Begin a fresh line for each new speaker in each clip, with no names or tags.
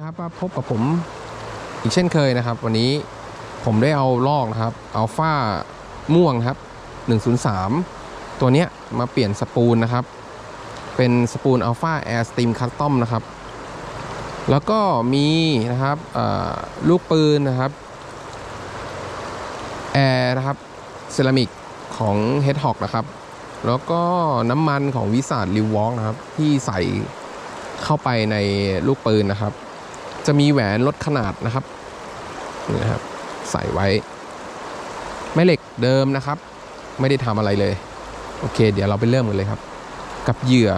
นะครับมาพบกับผมอีกเช่นเคยนะครับ วันนี้ผมได้เอาลอกนะครับอัลฟาม่วงครับ 103 ตัวเนี้ยมาเปลี่ยนสปูลนะครับ เป็นสปูลอัลฟาแอร์สตีมคัสตอมนะครับ แล้วก็มีนะครับลูกปืนนะครับแอร์นะครับเซรามิกของ h e a d h a w k นะครับ แล้วก็น้ำมันของวิสาดริววอล์กนะครับ ที่ใส่เข้าไปในลูกปืนนะครับ จะมีแหวนลดขนาดนะครับนี่นะครับ ใส่ไว้ แม่เหล็กเดิมนะครับ ไม่ได้ทำอะไรเลย โอเค เดี๋ยวเราไปเริ่มกันเลยครับ กับเหยื่อ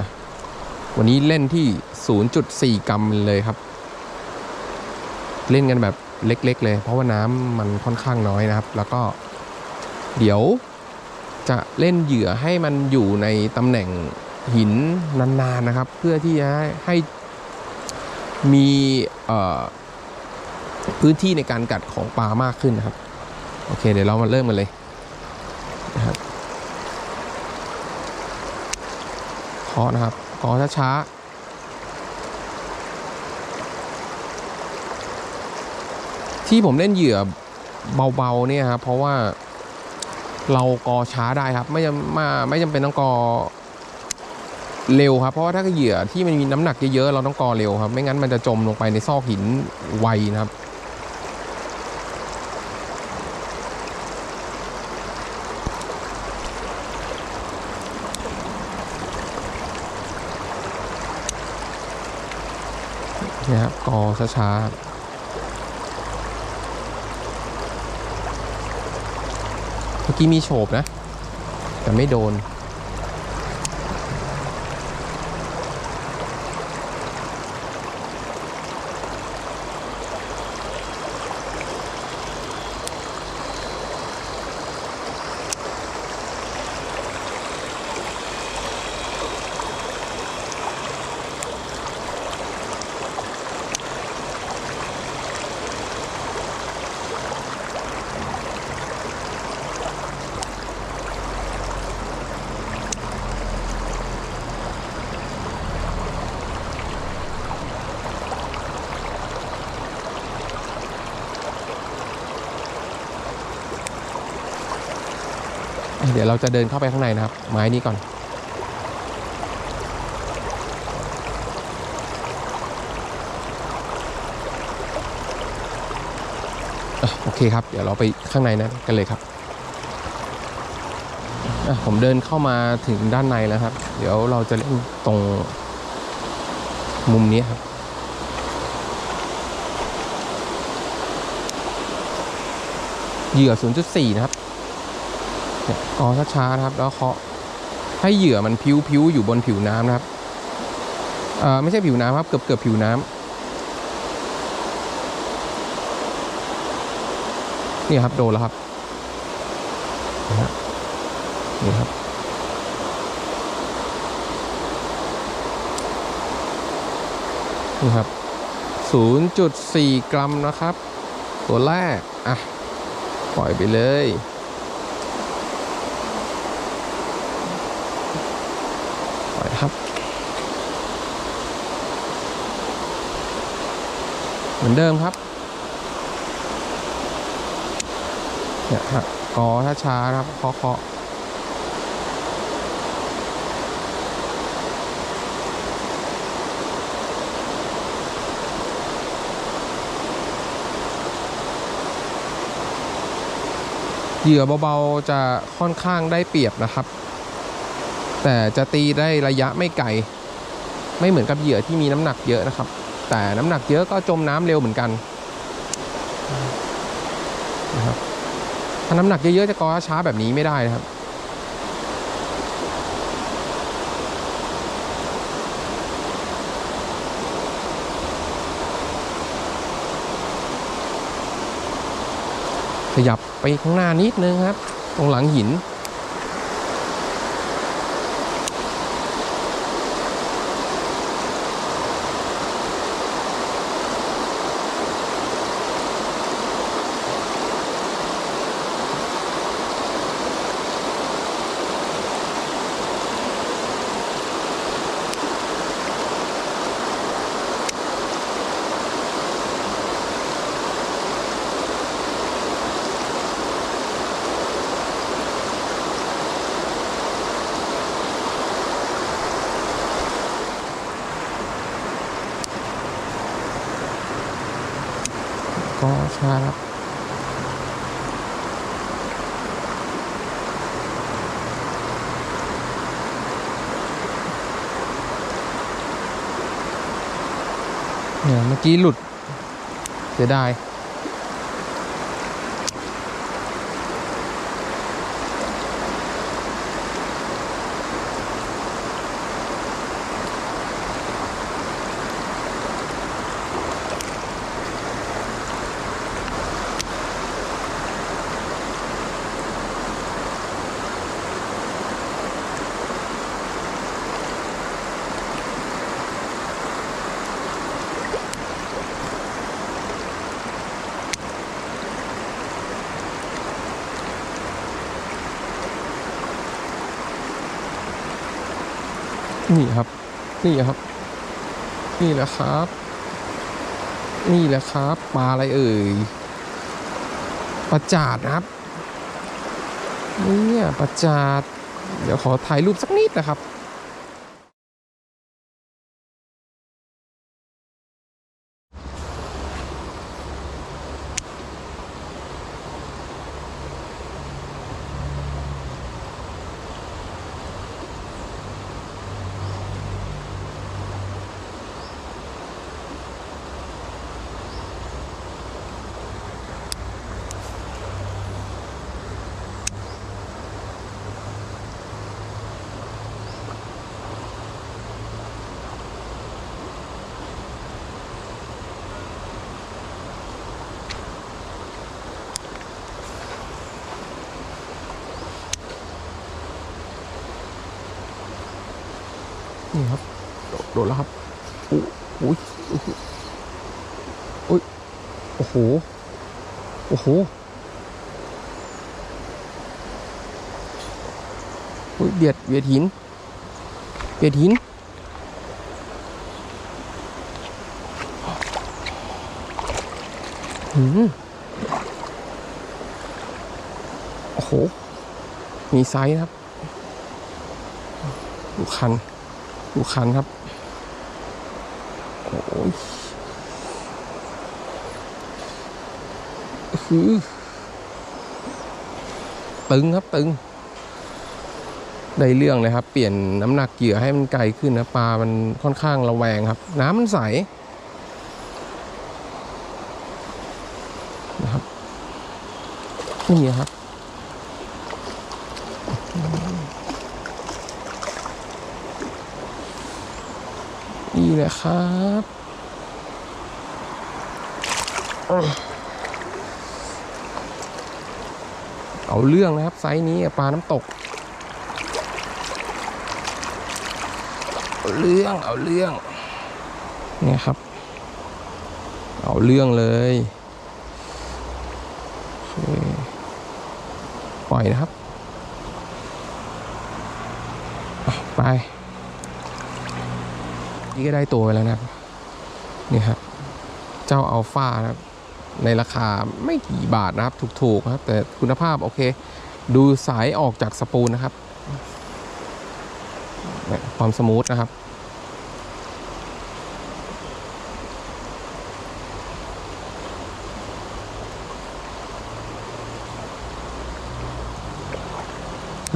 วันนี้เล่นที่ 0.4 กรัมเลยครับ เล่นกันแบบเล็กๆ เลย เพราะว่าน้ำมันค่อนข้างน้อยนะครับ แล้วก็เดี๋ยวจะเล่นเหยื่อให้มันอยู่ในตำแหน่งหินนานๆนะครับ เพื่อที่จะให้ มีพื้นที่ในการกัดของปลามากขึ้นนะครับ โอเค เดี๋ยวเรามาเริ่มกันเลยนะครับเคาะนะครับเคาะช้าๆที่ผมเล่นเหยื่อเบาๆเนี่ยครับเพราะว่าเรากอช้าได้ครับ ไม่จำมาไม่จำเป็นต้องกอ เร็วครับ เพราะว่าถ้าเหยื่อที่มันมีน้ำหนักเยอะๆเราต้องกอเร็วครับ ไม่งั้นมันจะจมลงไปในซอกหินไวนะครับเนี่ยครับกอช้าๆเมื่อกี้มีโฉบนะ แต่ไม่โดน เดี๋ยวเราจะเดินเข้าไปข้างในนะครับ ไม้นี้ก่อนอโอเคครับ เดี๋ยวเราไปข้างในนั้นกันเลยครับผมเดินเข้ามาถึงด้านในแล้วครับ เดี๋ยวเราจะเล่นตรงมุมนี้ครับเหยื่อ 0.4 นะครับ เนี่ยกอช้าๆนะครับ แล้วเคาะให้เหยื่อมันพิ้วๆอยู่บนผิวน้ำนะครับเอ่อไม่ใช่ผิวน้ำครับ เกือบเกือบๆผิวน้ำนี่ครับโดนแล้วครับนะฮะนี่ครับนี่ครับ 0.4 กรัมนะครับ ตัวแรก อะ ปล่อยไปเลย ปล่อยครับ เหมือนเดิมครับเนี่ยครับกอช้าๆนะครับเคาะเคาะเหยื่อเบาๆจะค่อนข้างได้เปรียบนะครับ แต่จะตีได้ระยะไม่ไกล ไม่เหมือนกับเหยื่อที่มีน้ำหนักเยอะนะครับ แต่น้ำหนักเยอะก็จมน้ำเร็วเหมือนกันนะครับถ้าน้ำหนักเยอะๆจะกอช้าแบบนี้ไม่ได้นะครับขยับไปข้างหน้านิดนึงครับ ตรงหลังหินน ก็ใช่ครับเนี่ยเมื่อกี้หลุดเสียดาย นี่ครับ นี่ครับ นี่แหละครับ นี่แหละครับปลาอะไรเอ่ยปลาจาดนครับเนี่ยปลาจาด เดี๋ยวขอถ่ายรูปสักนิดนะครับ นี่ครับ โดดแล้วครับอุ้ยอุ้ยโอ้โห โอ้โหอุ้ยเบียดเบียดหิน เบียดหินหืมโอ้โห มีไซส์นะครับคัน ดูคันครับ โอ้ยคือตึงครับตึง ได้เรื่องเลยครับ เปลี่ยนน้ำหนักเหยื่อให้มันไกลขึ้นนะปลามันค่อนข้างระแวงครับ น้ำมันใสนะครับนี่ครับ นี่แหละครับเอาเรื่องนะครับ ไซส์นี้ปลาน้ำตก เอาเรื่องเอาเรื่อง เนี่ยครับ เอาเรื่องเลย ปล่อยนะครับ ไป นี่ก็ได้ตัวไปแล้วนะครับนี่ครับเจ้าอัลฟานะครับในราคาไม่กี่บาทนะครับ ถูกๆครับ แต่คุณภาพโอเค ดูสายออกจากสปูลนะครับเนี่ยความสมูทนะครับ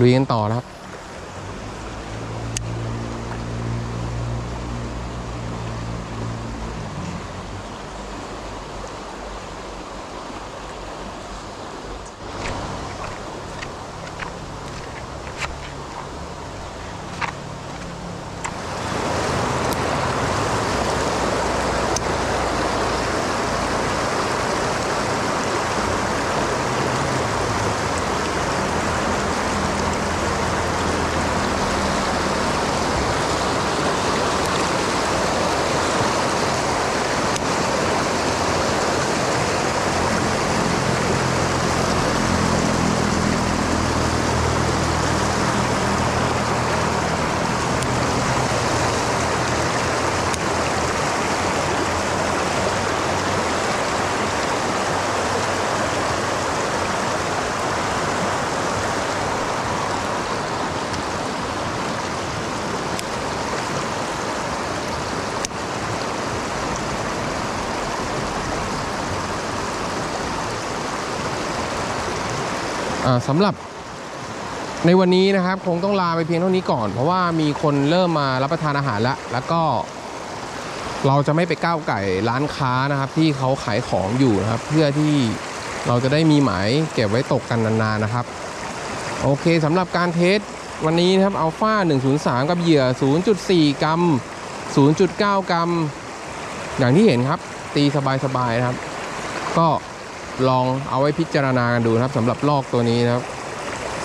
ลุยกันต่อนะครับ สำหรับในวันนี้นะครับคงต้องลาไปเพียงเท่านี้ก่อน เพราะว่ามีคนเริ่มมารับประทานอาหารแล้ว แล้วก็เราจะไม่ไปก้าวไก่ร้านค้านะครับ ที่เขาขายของอยู่นะครับ เพื่อที่เราจะได้มีหมายเก็บไว้ตกกันนานๆนะครับ โอเคสำหรับการเทสวันนี้นะครับอัลฟา103 กับเหยื่อ 0.4 กรัม 0.9 กรัม อย่างที่เห็นครับ ตีสบายๆนะครับ ก็ ลองเอาไว้พิจารณากันดูนะครับสำหรับลอกตัวนี้นะครับ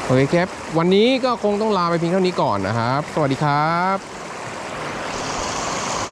โอเคครับวันนี้ก็คงต้องลาไปเพียงเท่านี้ก่อนนะครับ สวัสดีครับ